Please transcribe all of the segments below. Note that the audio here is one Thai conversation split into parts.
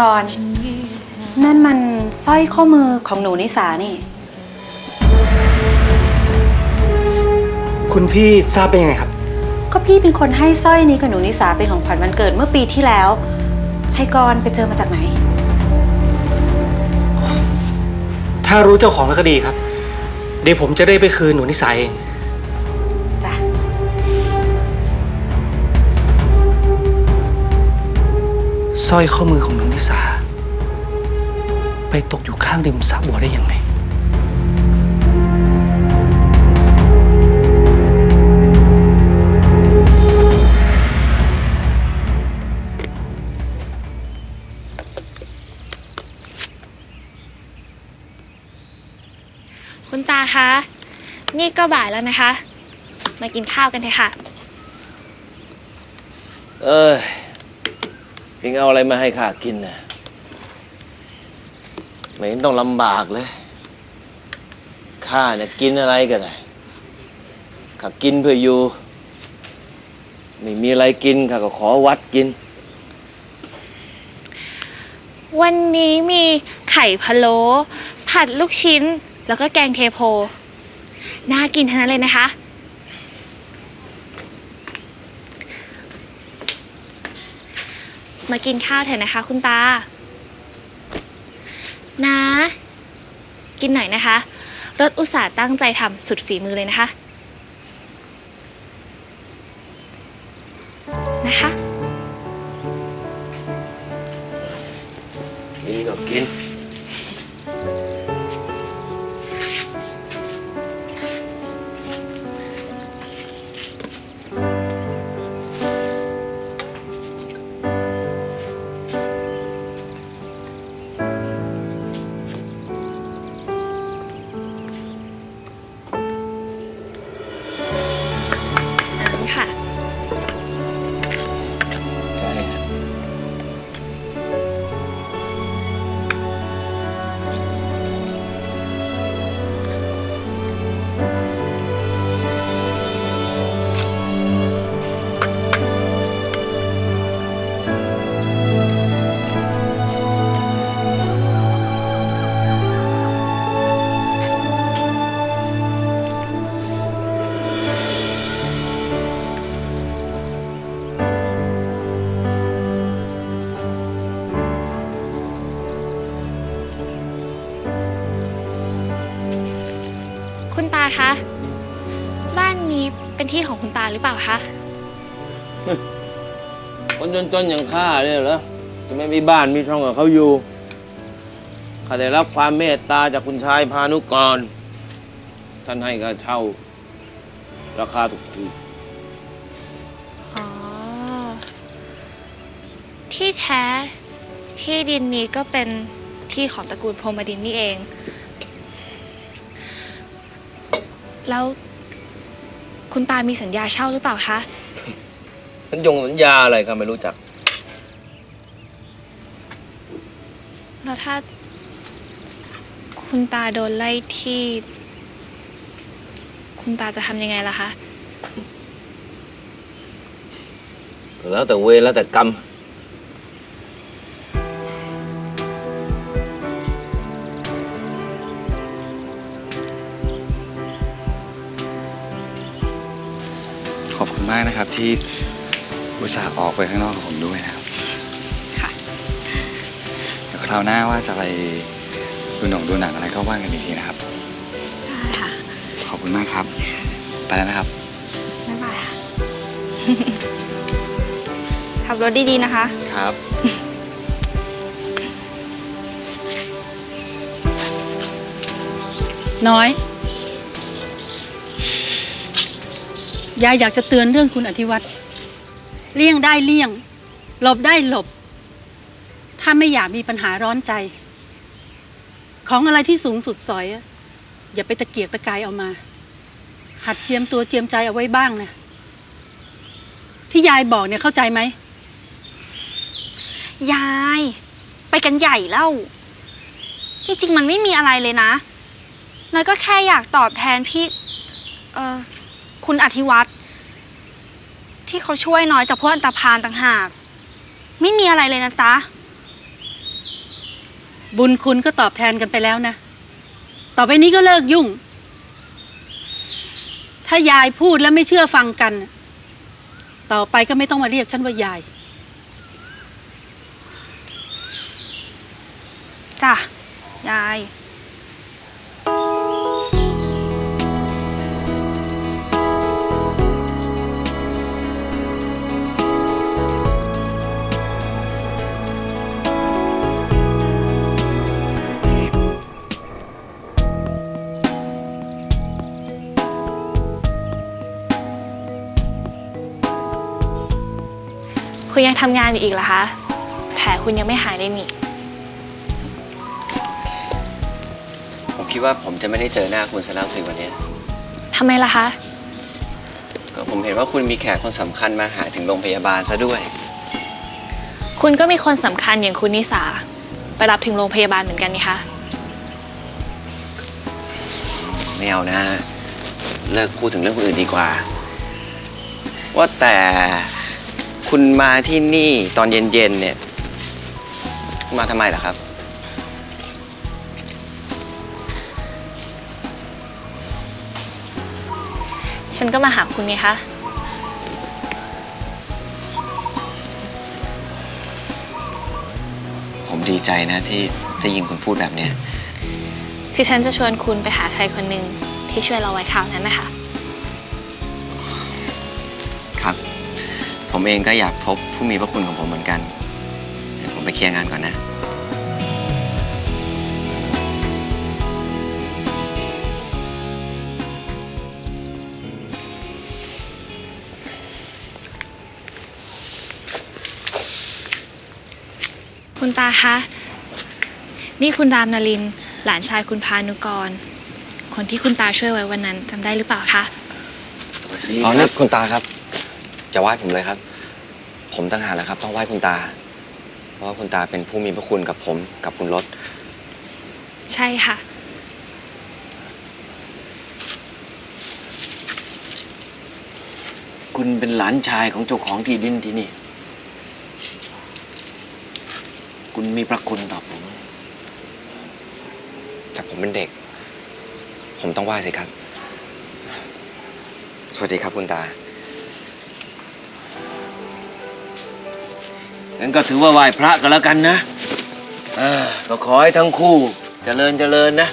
กรณ์นั่นมันสร้อยข้อมือของหนูนิสานี่ คุณพี่ทราบเป็นยังไงครับ ก็พี่เป็นคนให้สร้อยนี้กับหนูนิสาเป็นของขวัญวันเกิดเมื่อปีที่แล้วชัยกรณ์ไปเจอมาจากไหน ถ้ารู้เจ้าของแล้วก็ดีครับ เดี๋ยวผมจะได้ไปคืนหนูนิสัยเอง สร้อยข้อมือของหนูนิสา ไปตกอยู่ข้างริมสระบัวได้ยังไงคุณตาคะ นี่ก็บ่ายแล้วนะคะ มากินข้าวกันเถอะค่ะ เอ้ย พิงเอาอะไรมาให้ข้ากินนะไม่เห็นต้องลำบากเลย ข้าเนี่ยกินอะไรกันนะข้ากินเพื่ออยู่ ไม่มีอะไรกินข้าก็ขอวัดกิน วันนี้มีไข่พะโล้ผัดลูกชิ้น แล้วก็แกงเทโพ น่ากินทั้งนั้นเลยนะคะ มากินข้าวเถอะนะคะ คุณตา นะ กินหน่อยนะคะ รถอุตส่าห์ตั้งใจทำสุดฝีมือเลยนะคะ รือเปล่าคะ คนจนๆอย่างข้าเนี่ยเหรอจะไม่มีบ้านมีช่องกับเขาอยู่ข้าได้รับความเมตตาจากคุณชายพานุกร ท่านให้ข้าเช่า ราคาถูกถูกอ๋อ ที่แท้ที่ดินนี้ก็เป็นที่ของตระกูลพรหมดินนี่เอง แล้ว คุณตามีสัญญาเช่าหรือเปล่าคะ สัญญงสัญญาอะไรก็ไม่รู้จัก แล้วถ้า คุณตาโดนไล่ที่ คุณตาจะทำยังไงล่ะคะ แล้วแต่เวรแล้วแต่กรรม นะครับที่อุตส่าห์ออกไปข้างนอกกับผมด้วยนะครับค่ะเดี๋ยวคราวหน้าว่าจะไปดูหนังดูหนังอะไรก็ว่างกันอีกทีนะครับ ได้ค่ะ ขอบคุณมากครับ ไปแล้วนะครับ บ๊ายบายค่ะ ขับรถดีๆนะคะ ครับ น้อย ยายอยากจะเตือนเรื่องคุณอธิวัตรเลี่ยงได้เลี่ยง หลบได้หลบ ถ้าไม่อยากมีปัญหาร้อนใจ ของอะไรที่สูงสุดสอย อย่าไปตะเกียกตะกายเอามา หัดเจียมตัวเจียมใจเอาไว้บ้างนะที่ยายบอกเนี่ยเข้าใจไหมยาย ไปกันใหญ่แล้วจริง ๆ มันไม่มีอะไรเลยนะน้อยก็แค่อยากตอบแทนพี่ เออคุณอธิวัตร ที่เขาช่วยน้อยจากพวกอันตรพานต่างหาก ไม่มีอะไรเลยนะจ๊ะ บุญคุณก็ตอบแทนกันไปแล้วนะ ต่อไปนี้ก็เลิกยุ่ง ถ้ายายพูดแล้วไม่เชื่อฟังกัน ต่อไปก็ไม่ต้องมาเรียกฉันว่ายาย จ้ะ ยาย คุณยังทำงานอยู่อีกเหรอคะ แผลคุณยังไม่หายเลยนี่ ผมคิดว่าผมจะไม่ได้เจอหน้าคุณซะแล้วสิวันเนี้ยทำไมล่ะคะ ก็ผมเห็นว่าคุณมีแขกคนสำคัญมาหาถึงโรงพยาบาลซะด้วย คุณก็มีคนสำคัญอย่างคุณนิสา ไปรับถึงโรงพยาบาลเหมือนกันนี่คะ ไม่เอานะ เลิกพูดถึงเรื่องคนอื่นดีกว่า ว่าแต่ คุณมาที่นี่ตอนเย็นๆเนี่ย มาทำไมล่ะครับ ฉันก็มาหาคุณไงคะ ผมดีใจนะที่ได้ยินคุณพูดแบบเนี้ย คือฉันจะชวนคุณไปหาใครคนหนึ่งที่ช่วยเราไว้คราวนั้นนะคะ ผมเองก็อยากพบผู้มีพระคุณของผมเหมือนกันเดี๋ยวผมไปเคลียร์งานก่อนนะ คุณตาคะ นี่คุณรามนารินทร์หลานชายคุณพานุกร คนที่คุณตาช่วยไว้วันนั้นจำได้หรือเปล่าคะ อ๋อนี่คุณตาครับอย่าไหว้ผมเลยครับ ผมตั้งหากแหล้วครับ ต้องไหว้คุณตา เพราะว่าคุณตาเป็นผู้มีพระคุณกับผมกับคุณรถ ใช่ค่ะ คุณเป็นหลานชายของเจ้าของที่ดินที่นี่ คุณมีพระคุณต่อผม แต่ผมเป็นเด็ก ผมต้องไหว้สิครับ สวัสดีครับคุณตา งั้นก็ถือว่าไหว้พระก็แล้วกันนะเออก็ขอให้ทั้งคู่เจริญเจริญนะ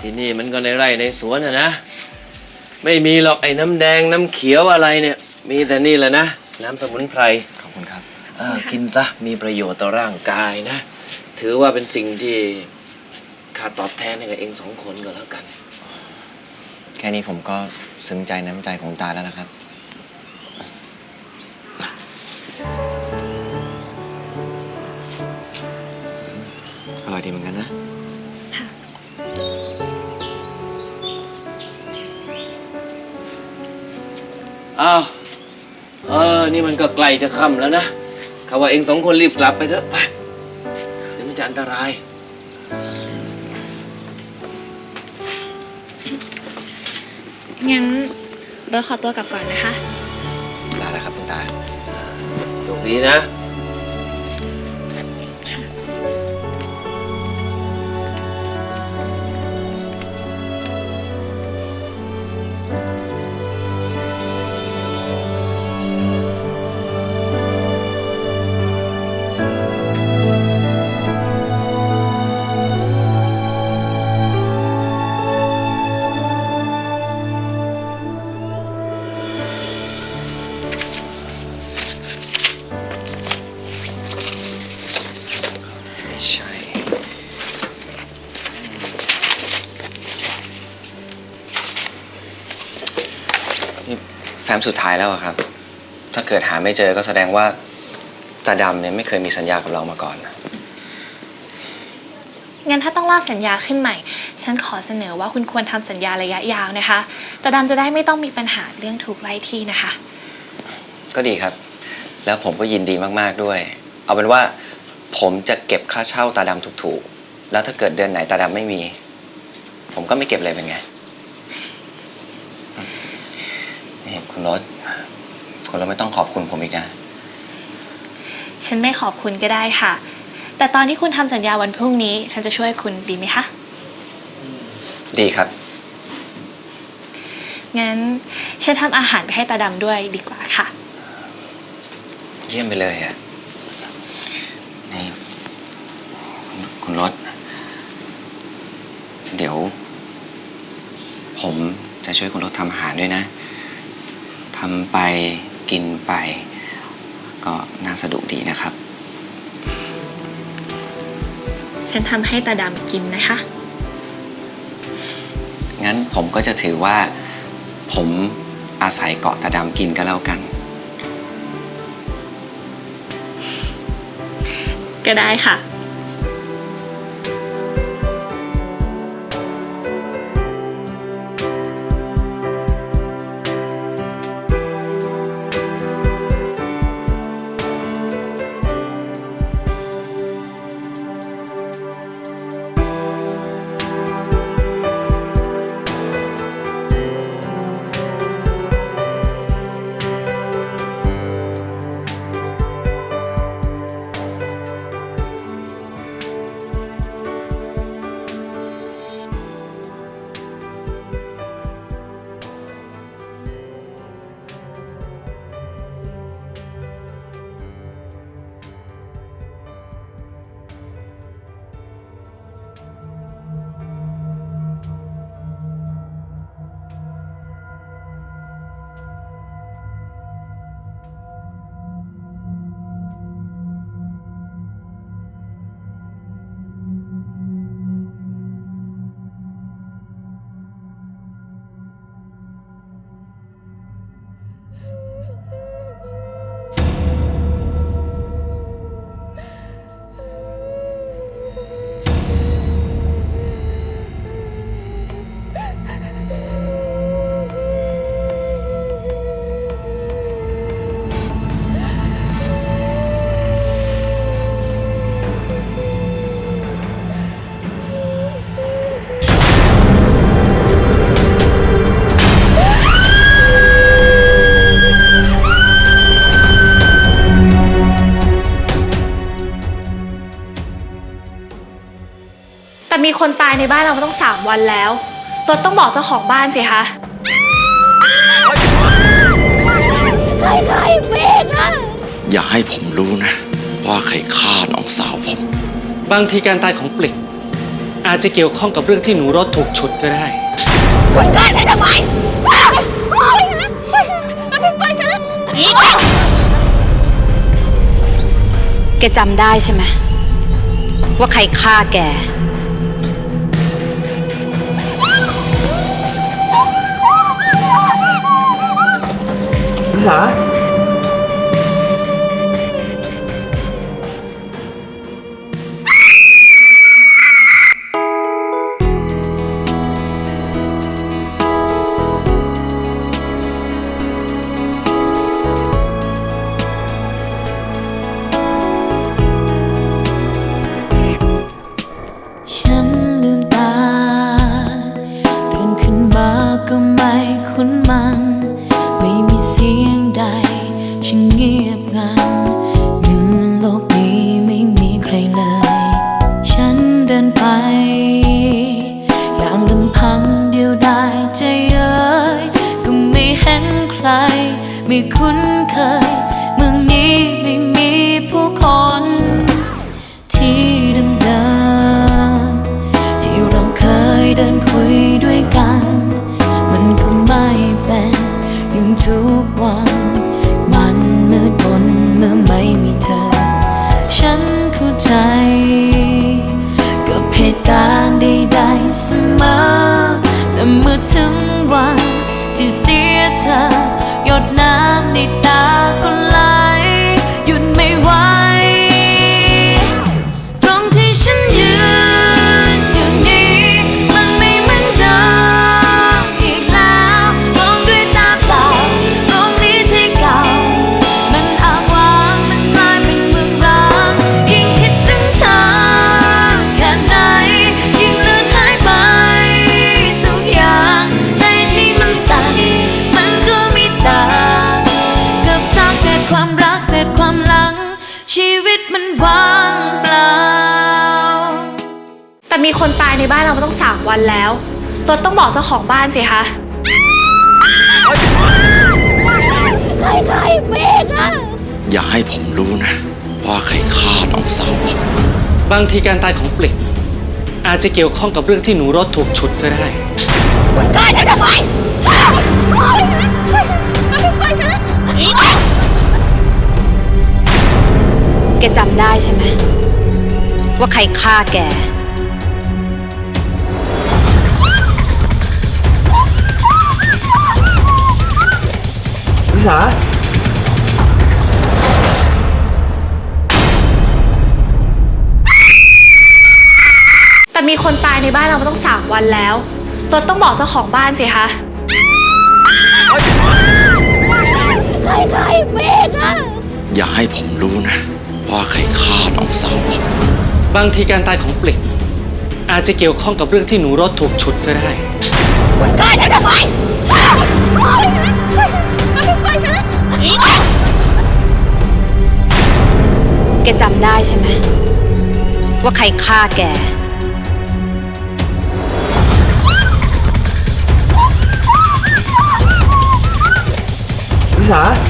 ที่นี่มันก็ในไร่ในสวนอะนะ ไม่มีหรอกไอ้น้ำแดงน้ำเขียวอะไรเนี่ย มีแต่นี่แหละนะ น้ำสมุนไพรขอบคุณครับเออกินซะมีประโยชน์ต่อร่างกายนะ ถือว่าเป็นสิ่งที่ข้าตอบแทนให้กับเองสองคนก็แล้วกัน แค่นี้ผมก็ซึ้งใจน้ำใจของตาแล้วนะครับ อร่อยดีเหมือนกันนะ อ้าวเออ นี่มันก็ใกล้จะค่ำแล้วนะข้าว่าเองสองคนรีบกลับไปเถอะไปเดี๋ยวมันจะอันตราย งั้นเราขอตัวกลับก่อนนะคะ ลาแล้วครับคุณตาโชคดีนะ ฟ้มสุดท้ายแล้วอะครับ ถ้าเกิดหาไม่เจอก็แสดงว่าตาดำเนี่ยไม่เคยมีสัญญากับเรามาก่อนงั้นถ้าต้องลากสัญญาขึ้นใหม่ ฉันขอเสนอว่าคุณควรทำสัญญาระยะยาวนะคะ แต่ดำจะได้ไม่ต้องมีปัญหาเรื่องถูกไล่ที่นะคะ ก็ดีครับ แล้วผมก็ยินดีมากๆด้วย เอาเป็นว่าผมจะเก็บค่าเช่าตาดำถูกๆ แล้วถ้าเกิดเดือนไหนตาดำไม่มี ผมก็ไม่เก็บเลยเป็นไงนี่ คุณรถคุณรถไม่ต้องขอบคุณผมอีกนะ ฉันไม่ขอบคุณก็ได้ค่ะ แต่ตอนที่คุณทำสัญญาวันพรุ่งนี้ ฉันจะช่วยคุณดีไหมคะ ดีครับ งั้นฉันทำอาหารไปให้ตาดำด้วยดีกว่าค่ะ เยี่ยมไปเลยอะนี่คุณคุณรถเดี๋ยว ผมจะช่วยคุณรถทำอาหารด้วยนะ ทำไปกินไป ก็น่าสะดวกดีนะครับ ฉันทำให้ตาดำกินนะคะ งั้นผมก็จะถือว่าผมอาศัยเกาะตาดำกินก็แล้วกัน ก็ได้ค่ะ คนตายในบ้านเรามาต้องสามวันแล้วรถต้องบอกเจ้าของบ้านสิคะอย่าให้ผมรู้นะ ว่าใครฆ่าน้องสาวผม บางทีการตายของปลิกอาจจะเกี่ยวข้องกับเรื่องที่หนูรถถูกฉุดก็ได้แกจำได้ใช่ไหมว่าใครฆ่าแก นิ ไม่คุ้นเคย ร็ความหลัง ชีวิตมันว่างเปล่า แต่มีคนตายในบ้านเรามาต้องสามวันแล้วรถต้องบอกเจ้าของบ้านสิคะใครใครเมกอะอย่าให้ผมรู้นะ ว่าใครฆ่าน้องสาวผมบางทีการตายของปลิกอาจจะเกี่ยวข้องกับเรื่องที่หนูรถถูกฉุดก็ได้ คุณตายฉันทำไม แกจำได้ใช่ไหมว่าใครฆ่าแก วิสาแต่มีคนตายในบ้านเรามาต้องสามวันแล้วรถต้องบอกเจ้าของบ้านสิคะอย่าให้ผมรู้นะ ว่าใครฆ่าน้องสาวผมบางทีการตายของปลิกอาจจะเกี่ยวข้องกับเรื่องที่หนูรถถูกฉุดก็ได้แกจำได้ใช่ไหมว่าใครฆ่าแกวิสา